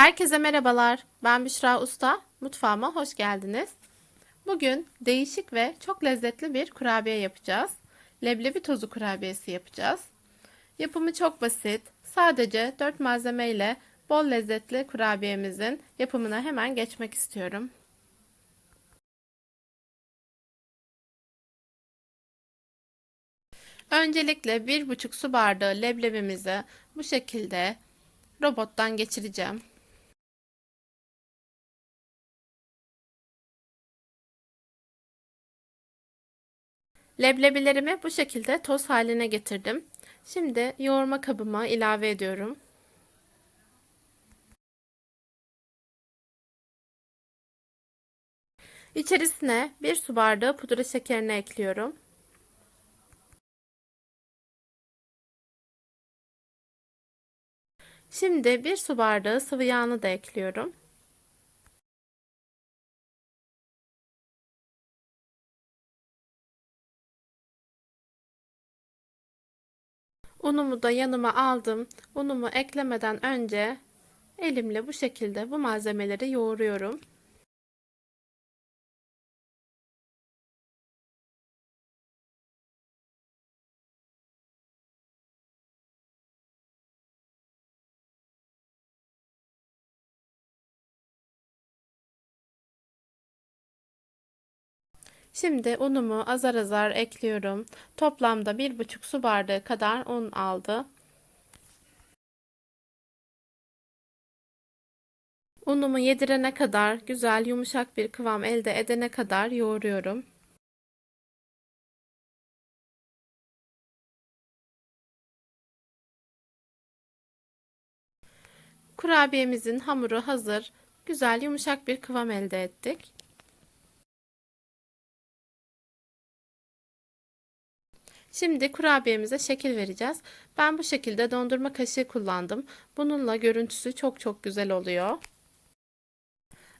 Herkese merhabalar. Ben Büşra Usta. Mutfağıma hoş geldiniz. Bugün değişik ve çok lezzetli bir kurabiye yapacağız. Leblebi tozu kurabiyesi yapacağız. Yapımı çok basit. Sadece 4 malzeme ile bol lezzetli kurabiyemizin yapımına hemen geçmek istiyorum. Öncelikle 1,5 su bardağı leblebimizi bu şekilde robottan geçireceğim. Leblebilerimi bu şekilde toz haline getirdim. Şimdi yoğurma kabıma ilave ediyorum. İçerisine bir su bardağı pudra şekerini ekliyorum. Şimdi bir su bardağı sıvı yağını da ekliyorum. Unumu da yanıma aldım. Unumu eklemeden önce elimle bu şekilde bu malzemeleri yoğuruyorum. Şimdi unumu azar azar ekliyorum. Toplamda bir buçuk su bardağı kadar un aldı. Unumu yedirene kadar güzel yumuşak bir kıvam elde edene kadar yoğuruyorum. Kurabiyemizin hamuru hazır. Güzel yumuşak bir kıvam elde ettik. Şimdi kurabiyemize şekil vereceğiz. Ben bu şekilde dondurma kaşığı kullandım. Bununla görüntüsü çok çok güzel oluyor.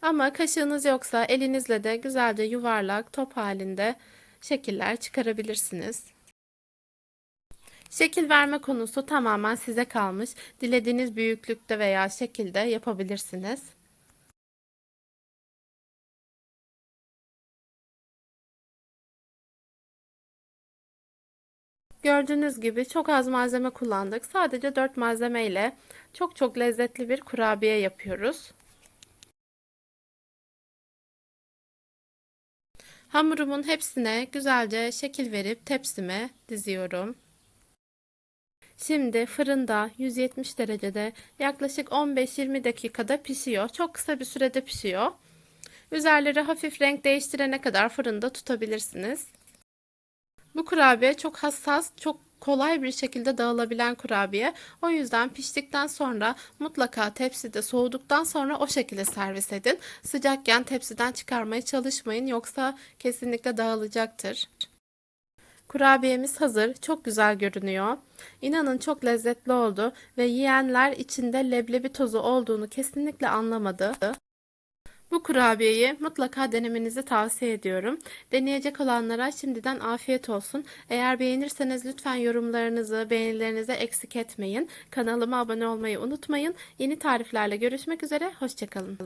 Ama kaşığınız yoksa elinizle de güzelce yuvarlak top halinde şekiller çıkarabilirsiniz. Şekil verme konusu tamamen size kalmış. Dilediğiniz büyüklükte veya şekilde yapabilirsiniz. Gördüğünüz gibi çok az malzeme kullandık. Sadece 4 malzeme ile çok çok lezzetli bir kurabiye yapıyoruz. Hamurumun hepsine güzelce şekil verip tepsime diziyorum. Şimdi fırında 170 derecede yaklaşık 15-20 dakikada pişiyor. Çok kısa bir sürede pişiyor. Üzerleri hafif renk değiştirene kadar fırında tutabilirsiniz. Bu kurabiye çok hassas, çok kolay bir şekilde dağılabilen kurabiye. O yüzden piştikten sonra mutlaka tepside soğuduktan sonra o şekilde servis edin. Sıcakken tepsiden çıkarmaya çalışmayın yoksa kesinlikle dağılacaktır. Kurabiyemiz hazır. Çok güzel görünüyor. İnanın çok lezzetli oldu ve yiyenler içinde leblebi tozu olduğunu kesinlikle anlamadı. Bu kurabiyeyi mutlaka denemenizi tavsiye ediyorum. Deneyecek olanlara şimdiden afiyet olsun. Eğer beğenirseniz lütfen yorumlarınızı, beğenilerinizi eksik etmeyin. Kanalıma abone olmayı unutmayın. Yeni tariflerle görüşmek üzere. Hoşçakalın.